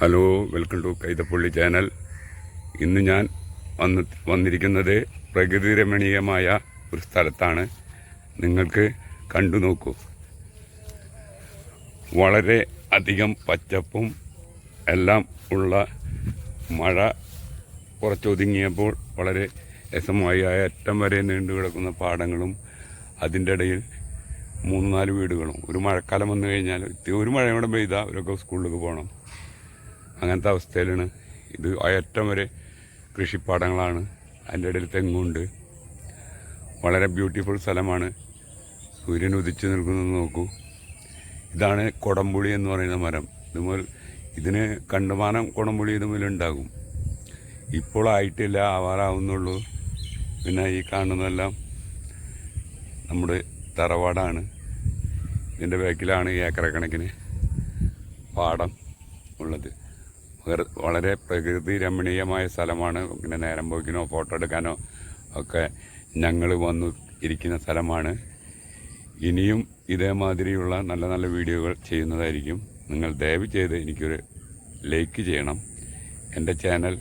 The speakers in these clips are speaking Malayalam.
Hello welcome to Kaithappally channel. ഇന്ന് ഞാൻ വന്ന് വന്നിരിക്കുന്നത് പ്രകൃതി രമണീയമായ ഒരു സ്ഥലത്താണ്. നിങ്ങൾക്ക് കണ്ടു നോക്കൂ. വളരെ അധികം പച്ചപ്പും എല്ലാം ഉള്ള മഴ കുറച്ചൊതുങ്ങിയപ്പോൾ വളരെ രസമായി. ആ അറ്റം വരെ നീണ്ടു കിടക്കുന്ന പാടങ്ങളും അതിന്റെ ഇടയിൽ മൂന്ന് നാല് വീടുകളും. ഒരു മഴക്കാലം വന്നു കഴിഞ്ഞാൽ ഒരു മഴയോടെ പെയ്താൽ അവരൊക്കെ സ്കൂളിലേക്ക് പോകണം. അങ്ങനത്തെ അവസ്ഥയിലാണ്. ഇത് ഏറ്റവും വരെ കൃഷിപ്പാടങ്ങളാണ്. അതിന്റെ ഇടയിൽ തെങ്ങുണ്ട്. വളരെ ബ്യൂട്ടിഫുൾ സ്ഥലമാണ്. സൂര്യൻ ഉദിച്ചു നിൽക്കുന്നത് നോക്കൂ. ഇതാണ് കൊടംപുളി എന്ന് പറയുന്ന മരം. ഇതുമുതൽ ഇതിന് കണ്ടുമാനം കൊടംപുളി ഇതുമുതൽ ഉണ്ടാകും. ഇപ്പോൾ ആയിട്ടില്ല ആവാറാവുന്നുള്ളൂ. പിന്നെ ഈ കാണുന്നതെല്ലാം നമ്മുടെ തറവാടാണ്. ഇതിന്റെ ബാക്കിലാണ് ഏക്കറക്കണക്കിന് പാടം ഉള്ളത്. വളരെ പ്രകൃതി രമണീയമായ സ്ഥലമാണ്. ഇങ്ങനെ നേരം പോക്കിനോ ഫോട്ടോ എടുക്കാനോ ഒക്കെ ഞങ്ങൾ വന്നു ഇരിക്കുന്ന സ്ഥലമാണ്. ഇനിയും ഇതേമാതിരിയുള്ള നല്ല നല്ല വീഡിയോകൾ ചെയ്യുന്നതായിരിക്കും. നിങ്ങൾ ദയവ് ചെയ്ത് എനിക്കൊരു ലൈക്ക് ചെയ്യണം. എന്റെ ചാനൽ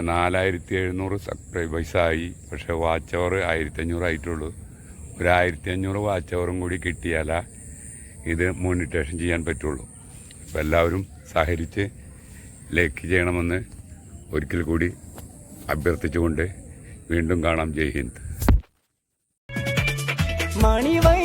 നാലായിരത്തി എഴുന്നൂറ് സബ്സ്ക്രൈബേഴ്സായി. പക്ഷേ വാച്ച് അവർ ആയിരത്തി അഞ്ഞൂറ് ആയിട്ടുള്ളൂ. ഒരു ആയിരത്തി അഞ്ഞൂറ് വാച്ച് അവറും കൂടി കിട്ടിയാലേ ഇത് മോണിറ്റേഷൻ ചെയ്യാൻ പറ്റുള്ളൂ. അപ്പോൾ എല്ലാവരും സഹകരിച്ച് ലൈക്ക് ചെയ്യണമെന്ന് ഒരിക്കൽ കൂടി അഭ്യർത്ഥിച്ചുകൊണ്ട് വീണ്ടും കാണാം. ജയ് ഹിന്ദ്. മണിവൈരം